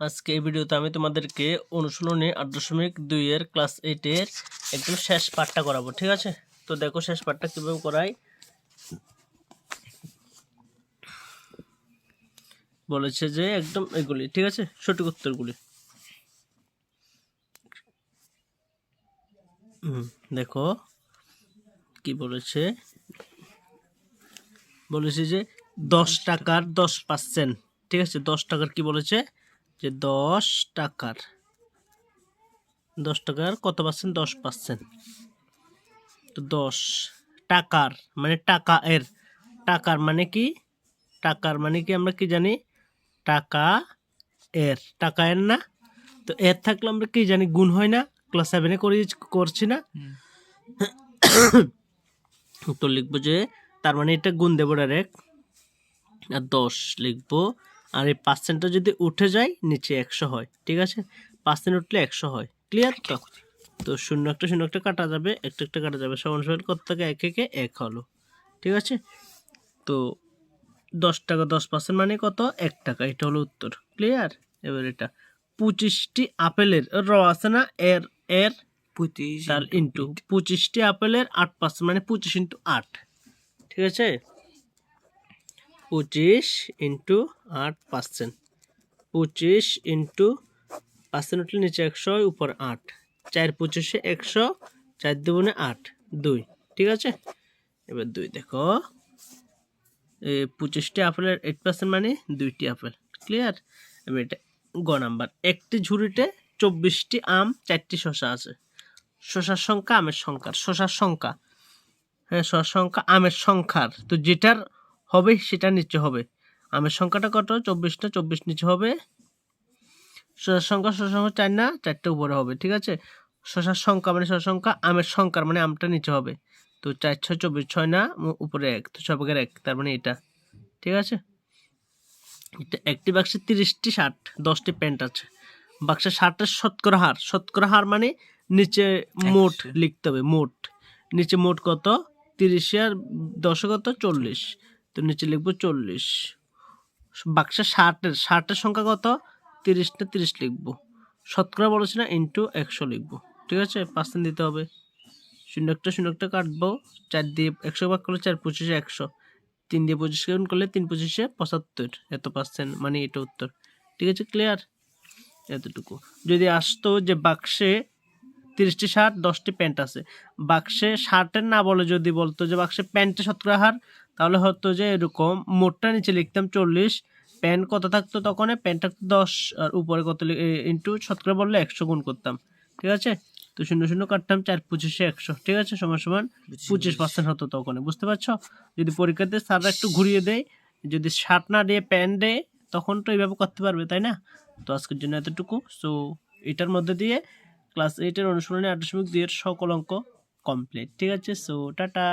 আজকে এই ভিডিওতে আমি তোমাদেরকে অনুশীলনী আট দশমিক দুইয়ের ক্লাস এইটের একদম শেষ পাঠটা করাবো ঠিক আছে? তো দেখো শেষ পাঠটা কীভাবে করাই। বলেছে যে একদম এগুলি ঠিক আছে? সঠিক উত্তরগুলি। হুম, দেখো কি বলেছে? বলেছে যে দশ টাকার দশ পার্সেন্ট ঠিক আছে? দশ টাকার কি বলেছে? যে দশ টাকার। দশ টাকার কত পার্সেন্ট? দশ পার্সেন্ট। তো দশ টাকার মানে টাকা এর। টাকার মানে কি? টাকার মানে কি আমরা কি জানি? টাকা এর। টাকা এর না? তো এর থাকলে আমরা কি জানি? গুণ হয় না? ক্লাস সেভেনে করি করছি না? তো লিখব যে তার মানে এটা গুণ দেবো ডাইরেক্ট আর দশ লিখব আর এই পার্সেন্টটা যদি উঠে যায় নিচে একশো হয়। ঠিক আছে? পার্সেন্ট উঠলে একশো হয়। ক্লিয়ার তো? তো শূন্য একটা শূন্য একটা কাটা যাবে একটা একটা কাটা যাবে। সমান সমান কত থেকে এক একে এক হলো। ঠিক আছে? তো দশ টাকা দশ পার্সেন্ট মানে কত? এক টাকা। এটা হলো উত্তর। ক্লিয়ার এবার এটা। পঁচিশটি আপেলের র আছে না? এর এর? পঁচিশ তার ইন্টু পঁচিশটি আপেলের আট পার্সেন্ট মানে পঁচিশ ইন্টু আট। ঠিক আছে? পঁচিশ ইন্টু আট পার্সেন্ট পঁচিশ ইন্টু পার্সেন্ট নিচে একশো, উপর আট। চার পঁচিশে একশো, চার দুগুণে আট, দুই। ঠিক আছে? এবার দুই দেখো। পঁচিশটি আপেলের এইট পার্সেন্ট মানে দুইটি আপেল। ক্লিয়ার এবার এটা গ নাম্বার। একটি ঝুড়িতে চব্বিশটি আম, চারটি শসা আছে। শসার সংখ্যা, আমের সংখ্যার। শসার সংখ্যা। হ্যাঁ শসার সংখ্যা, আমের সংখ্যার। তো যেটার হবে সেটা নিচে হবে। আমের সংখ্যাটা কত? চব্বিশটা চব্বিশ নিচে হবে। শসার সংখ্যা শসার সংখ্যা চার না? চারটে উপরে হবে ঠিক আছে? শসার সংখ্যা মানে শসার সংখ্যা আমের সংখ্যার মানে আমটা নিচে হবে। তো চার ছয় চব্বিশ ছয় না? উপরে এক তো ছয় ভাগের এক তার মানে এটা ঠিক আছে? এটা একটি বাক্সে তিরিশটি শার্ট দশটি প্যান্ট আছে। বাক্সে ষাটের শতকরা হার শতকরা হার মানে নিচে মোট লিখতে হবে মোট। নিচে মোট কত? তিরিশে আর দশে কত? চল্লিশ। তো নিচে লিখব চল্লিশ। বাক্সে ষাটের ষাটের সংখ্যা কত? তিরিশটা তিরিশ লিখব। শতকরা বলেছি না ইন্টু একশো লিখব। ঠিক আছে? পার্সেন্ট দিতে হবে। শূন্য একটা শূন্য একটা কাটবো। চার দিয়ে একশো ভাগ করলে চার, পঁচিশে একশো। তিন দিয়ে পঁচিশ গুণ করলে তিন, পঁচিশে পঁচাত্তর। এত পার্সেন্ট? মানে এটা উত্তর। ঠিক আছে? ক্লিয়ার? এতটুকু। যদি আসতো যে বাক্সে তিরিশটি শার্ট দশটি প্যান্ট আছে। বাক্সে শার্টের না বলে যদি বলতো যে বাক্সে প্যান্টে শতকরা হার তাহলে হতো যে এরকম মোটটা নিচে লিখতাম চল্লিশ প্যান্ট কত থাকতো তখন প্যান্ট থাকতো দশ আর উপরে কত ইন্টু শতকরা বললে একশো গুণ করতাম। ঠিক আছে? তো শূন্য শূন্য কাটতাম চার পঁচিশে একশো। ঠিক আছে? সমান সমান পঁচিশ পার্সেন্ট হতো তখন বুঝতে পারছ? যদি পরীক্ষাতে স্যাররা একটু ঘুরিয়ে দেয় যদি শার্ট না দিয়ে প্যান্ট দেয় তখন তো এইভাবে করতে পারবে তাই না? তো আজকের জন্য এতটুকু। সো এটার মধ্যে দিয়ে ক্লাস এইটের অনুশীলনী আট দশমিক দুইয়ের সকল অঙ্ক কমপ্লিট ঠিক আছে সো টাটা!